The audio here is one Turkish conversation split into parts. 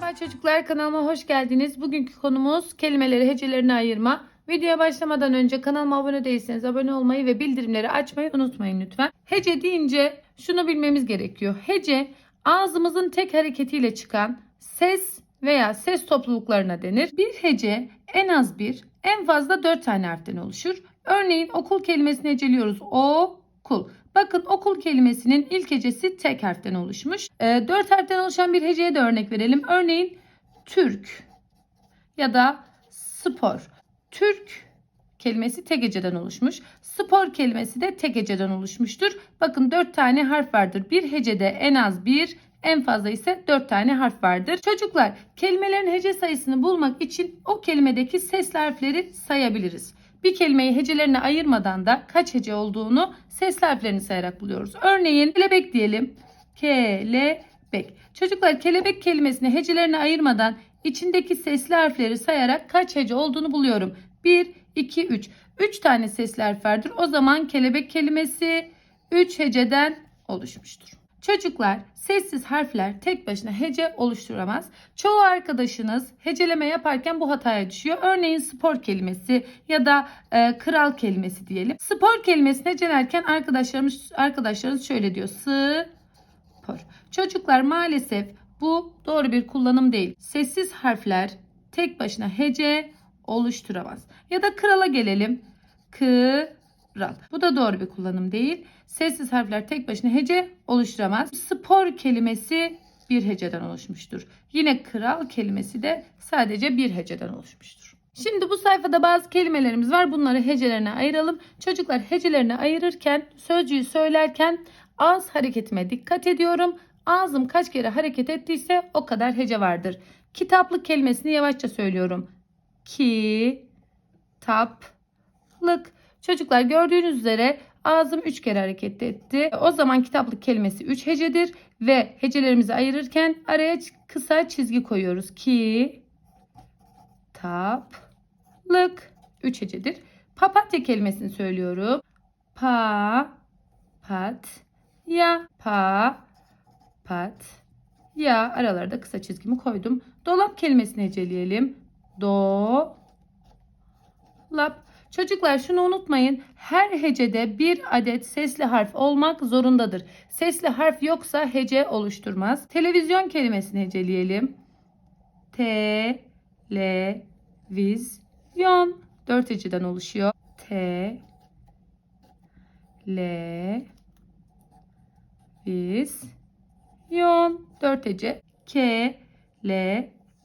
Merhaba çocuklar kanalıma hoş geldiniz. Bugünkü konumuz kelimeleri hecelerini ayırma. Videoya başlamadan önce kanalıma abone değilseniz abone olmayı ve bildirimleri açmayı unutmayın lütfen. Hece deyince şunu bilmemiz gerekiyor. Hece ağzımızın tek hareketiyle çıkan ses veya ses topluluklarına denir. Bir hece en az bir, en fazla dört tane harften oluşur. Örneğin okul kelimesini heceliyoruz. Okul. Bakın okul kelimesinin ilk hecesi tek harften oluşmuş. E, dört harften oluşan bir heceye de örnek verelim. Örneğin Türk ya da spor. Türk kelimesi tek heceden oluşmuş. Spor kelimesi de tek heceden oluşmuştur. Bakın dört tane harf vardır. Bir hecede en az bir, en fazla ise dört tane harf vardır. Çocuklar kelimelerin hece sayısını bulmak için o kelimedeki sesli harfleri sayabiliriz. Bir kelimeyi hecelerine ayırmadan da kaç hece olduğunu sesli harflerini sayarak buluyoruz. Örneğin kelebek diyelim. Kelebek. Çocuklar kelebek kelimesini hecelerine ayırmadan içindeki sesli harfleri sayarak kaç hece olduğunu buluyorum. 1, 2, 3. 3 tane sesli harf vardır. O zaman kelebek kelimesi 3 heceden oluşmuştur. Çocuklar sessiz harfler tek başına hece oluşturamaz. Çoğu arkadaşınız heceleme yaparken bu hataya düşüyor. Örneğin spor kelimesi ya da e, kral kelimesi diyelim. Spor kelimesini hecelerken arkadaşlarımız arkadaşlarınız şöyle diyor. Spor. Çocuklar maalesef bu doğru bir kullanım değil. Sessiz harfler tek başına hece oluşturamaz. Ya da krala gelelim. Kral. Bu da doğru bir kullanım değil. Sessiz harfler tek başına hece oluşturamaz. Spor kelimesi bir heceden oluşmuştur. Yine kral kelimesi de sadece bir heceden oluşmuştur. Şimdi bu sayfada bazı kelimelerimiz var. Bunları hecelerine ayıralım. Çocuklar hecelerine ayırırken sözcüğü söylerken ağız hareketime dikkat ediyorum. Ağzım kaç kere hareket ettiyse o kadar hece vardır. Kitaplık kelimesini yavaşça söylüyorum. Ki, tap, lık. Çocuklar gördüğünüz üzere ağzım 3 kere hareket etti. O zaman kitaplık kelimesi 3 hecedir ve hecelerimizi ayırırken araya kısa çizgi koyuyoruz. Ki, tap, lık 3 hecedir. Papatya kelimesini söylüyorum. Pa, pat, ya, pa, pat, ya. Aralarda kısa çizgimi koydum. Dolap kelimesini heceleyelim. Do, lap. Çocuklar şunu unutmayın. Her hecede bir adet sesli harf olmak zorundadır. Sesli harf yoksa hece oluşturmaz. Televizyon kelimesini heceleyelim. T, L, viz, yon. Dört heceden oluşuyor. T, L, viz, yon. Dört hece. K, L,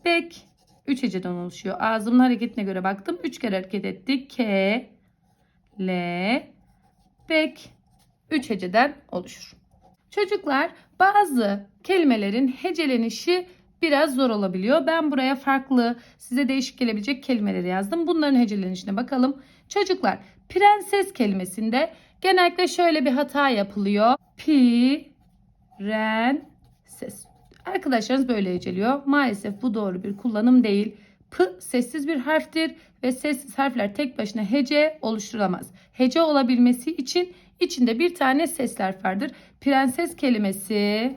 bek. 3 heceden oluşuyor. Ağzımın hareketine göre baktım. 3 kere hareket ettik. K, L, bek. 3 heceden oluşur. Çocuklar bazı kelimelerin hecelenişi biraz zor olabiliyor. Ben buraya farklı size değişik gelebilecek kelimeleri yazdım. Bunların hecelenişine bakalım. Çocuklar prenses kelimesinde genellikle şöyle bir hata yapılıyor. Pi, ren, ses. Arkadaşlarınız böyle heceliyor. Maalesef bu doğru bir kullanım değil. P sessiz bir harftir ve sessiz harfler tek başına hece oluşturulamaz. Hece olabilmesi için içinde bir tane ses harf vardır. Prenses kelimesi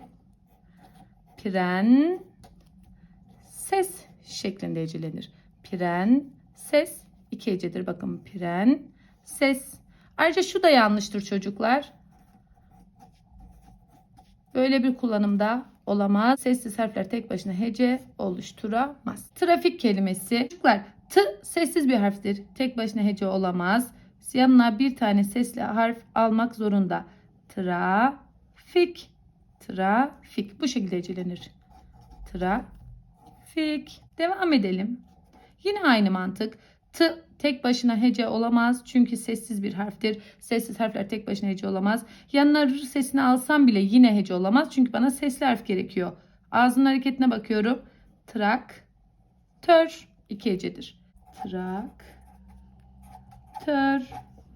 pren ses şeklinde hecelenir. Pren ses iki hecedir. Bakın pren ses. Ayrıca şu da yanlıştır çocuklar. Böyle bir kullanımda olamaz. Sessiz harfler tek başına hece oluşturamaz. Trafik kelimesi. Çocuklar t sessiz bir harftir. Tek başına hece olamaz. Yanına bir tane sesli harf almak zorunda. Trafik. Trafik. Bu şekilde hecelenir. Trafik. Devam edelim. Yine aynı mantık. T tek başına hece olamaz çünkü sessiz bir harftir. Sessiz harfler tek başına hece olamaz. Yanına r sesini alsam bile yine hece olamaz çünkü bana sesli harf gerekiyor. Ağzının hareketine bakıyorum. Trak, tör, iki hecedir. Trak, tör,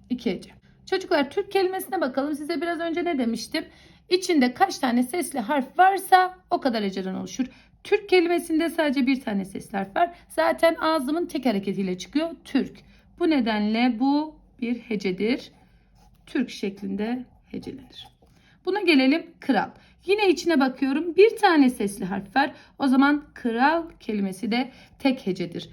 iki hece. Çocuklar Türk kelimesine bakalım. Size biraz önce ne demiştim? İçinde kaç tane sesli harf varsa o kadar heceden oluşur. Türk kelimesinde sadece bir tane sesli harf var. Zaten ağzımın tek hareketiyle çıkıyor. Türk. Bu nedenle bu bir hecedir. Türk şeklinde hecelenir. Buna gelelim kral. Yine içine bakıyorum. Bir tane sesli harf var. O zaman kral kelimesi de tek hecedir.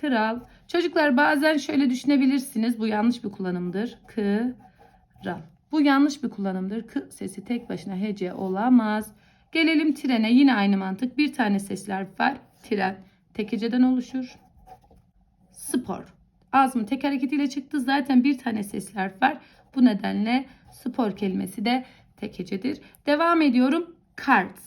Kral. Çocuklar bazen şöyle düşünebilirsiniz. Bu yanlış bir kullanımdır. Kral. Bu yanlış bir kullanımdır. K sesi tek başına hece olamaz. Gelelim trene. Yine aynı mantık. Bir tane sesli harf var. Tren. Tek heceden oluşur. Spor. Ağzımın tek hareketiyle çıktı. Zaten bir tane sesli harf var. Bu nedenle spor kelimesi de tek hecedir. Devam ediyorum. Kart.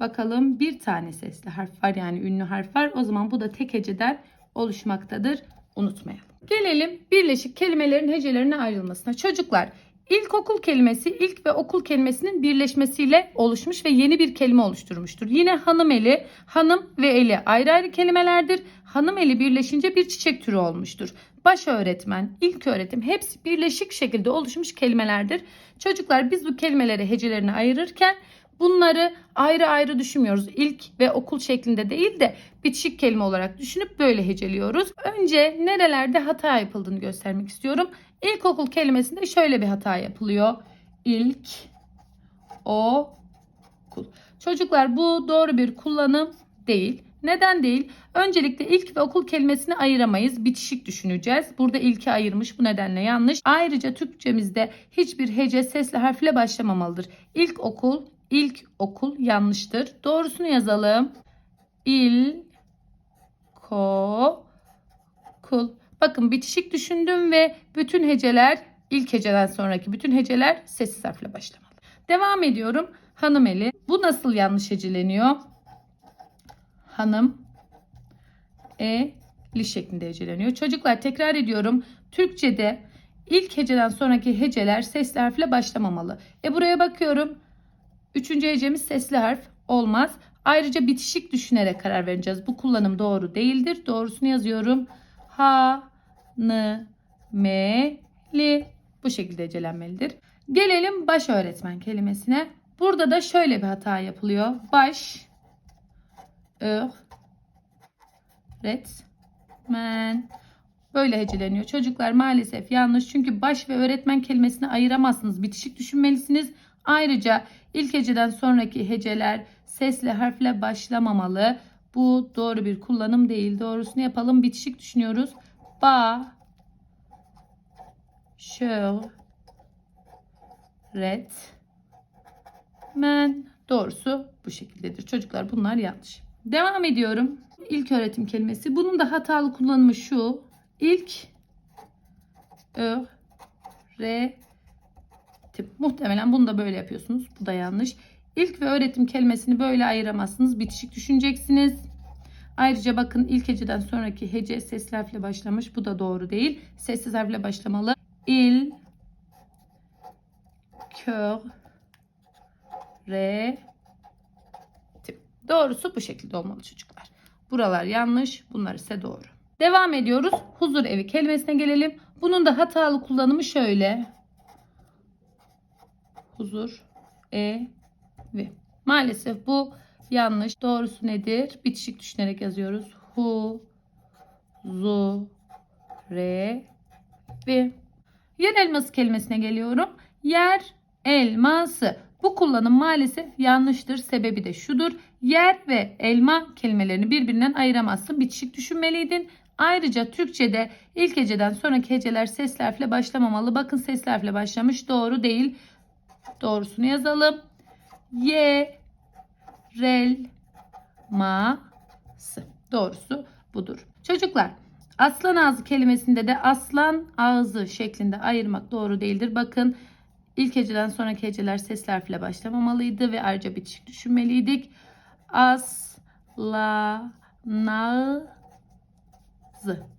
Bakalım bir tane sesli harf var yani ünlü harf var. O zaman bu da tek heceden oluşmaktadır. Unutmayalım. Gelelim birleşik kelimelerin hecelerine ayrılmasına. Çocuklar İlkokul kelimesi ilk ve okul kelimesinin birleşmesiyle oluşmuş ve yeni bir kelime oluşturmuştur. Yine hanım eli, hanım ve eli ayrı ayrı kelimelerdir. Hanım eli birleşince bir çiçek türü olmuştur. Baş öğretmen, ilk öğretim hepsi birleşik şekilde oluşmuş kelimelerdir. Çocuklar biz bu kelimeleri hecelerine ayırırken bunları ayrı ayrı düşünmüyoruz. İlk ve okul şeklinde değil de bitişik kelime olarak düşünüp böyle heceliyoruz. Önce nerelerde hata yapıldığını göstermek istiyorum. İlkokul kelimesinde şöyle bir hata yapılıyor. İlk okul. Çocuklar bu doğru bir kullanım değil. Neden değil? Öncelikle ilk ve okul kelimesini ayıramayız. Bitişik düşüneceğiz. Burada ilki ayırmış bu nedenle yanlış. Ayrıca Türkçemizde hiçbir hece sesli harfle başlamamalıdır. İlk okul, ilk okul yanlıştır. Doğrusunu yazalım. İl ko kul. Bakın bitişik düşündüm ve bütün heceler ilk heceden sonraki bütün heceler sessiz harfle başlamalı. Devam ediyorum. Hanım eli. Bu nasıl yanlış heceleniyor? Hanım e li şeklinde heceleniyor. Çocuklar tekrar ediyorum. Türkçede ilk heceden sonraki heceler sesli harfle başlamamalı. E buraya bakıyorum. Üçüncü hecemiz sesli harf olmaz. Ayrıca bitişik düşünerek karar vereceğiz. Bu kullanım doğru değildir. Doğrusunu yazıyorum. Ha, n, me, li. Bu şekilde hecelenmelidir. Gelelim baş öğretmen kelimesine. Burada da şöyle bir hata yapılıyor. Baş, ö, retmen. Böyle heceleniyor. Çocuklar maalesef yanlış. Çünkü baş ve öğretmen kelimesini ayıramazsınız. Bitişik düşünmelisiniz. Ayrıca ilk heceden sonraki heceler sesle harfle başlamamalı. Bu doğru bir kullanım değil. Doğrusunu yapalım. Bitişik düşünüyoruz. Ba şö ret men doğrusu bu şekildedir. Çocuklar bunlar yanlış. Devam ediyorum. İlk öğretim kelimesi. Bunun da hatalı kullanımı şu. İlk ö re tip. Muhtemelen bunu da böyle yapıyorsunuz. Bu da yanlış. İlk ve öğretim kelimesini böyle ayıramazsınız. Bitişik düşüneceksiniz. Ayrıca bakın ilk heceden sonraki hece sesli harfle başlamış. Bu da doğru değil. Sessiz harfle başlamalı. İl kör re tip. Doğrusu bu şekilde olmalı çocuklar. Buralar yanlış. Bunlar ise doğru. Devam ediyoruz. Huzur evi kelimesine gelelim. Bunun da hatalı kullanımı şöyle. Huzur evi. Maalesef bu yanlış. Doğrusu nedir? Bitişik düşünerek yazıyoruz. Hu zu re vi. Yer elması kelimesine geliyorum. Yer elması. Bu kullanım maalesef yanlıştır. Sebebi de şudur. Yer ve elma kelimelerini birbirinden ayıramazsın. Bitişik düşünmeliydin. Ayrıca Türkçe'de ilk heceden sonraki heceler sesli harfle başlamamalı. Bakın sesli harfle başlamış. Doğru değil. Doğrusunu yazalım. Y rel ması. Doğrusu budur. Çocuklar aslan ağzı kelimesinde de aslan ağzı şeklinde ayırmak doğru değildir. Bakın ilk heceden sonraki heceler sesli harfle başlamamalıydı ve ayrıca bitişik düşünmeliydik. Aslanağzı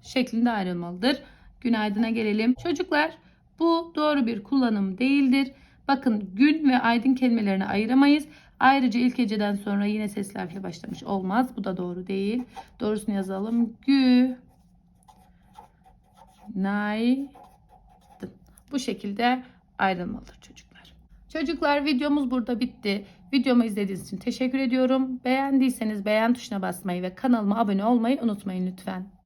şeklinde ayrılmalıdır. Günaydın'a gelelim. Çocuklar bu doğru bir kullanım değildir. Bakın gün ve aydın kelimelerini ayıramayız. Ayrıca ilk heceden sonra yine sesli harfle başlamış olmaz. Bu da doğru değil. Doğrusunu yazalım. Gü nay Bu şekilde ayrılmalıdır çocuklar. Çocuklar videomuz burada bitti. Videomu izlediğiniz için teşekkür ediyorum. Beğendiyseniz beğen tuşuna basmayı ve kanalıma abone olmayı unutmayın lütfen.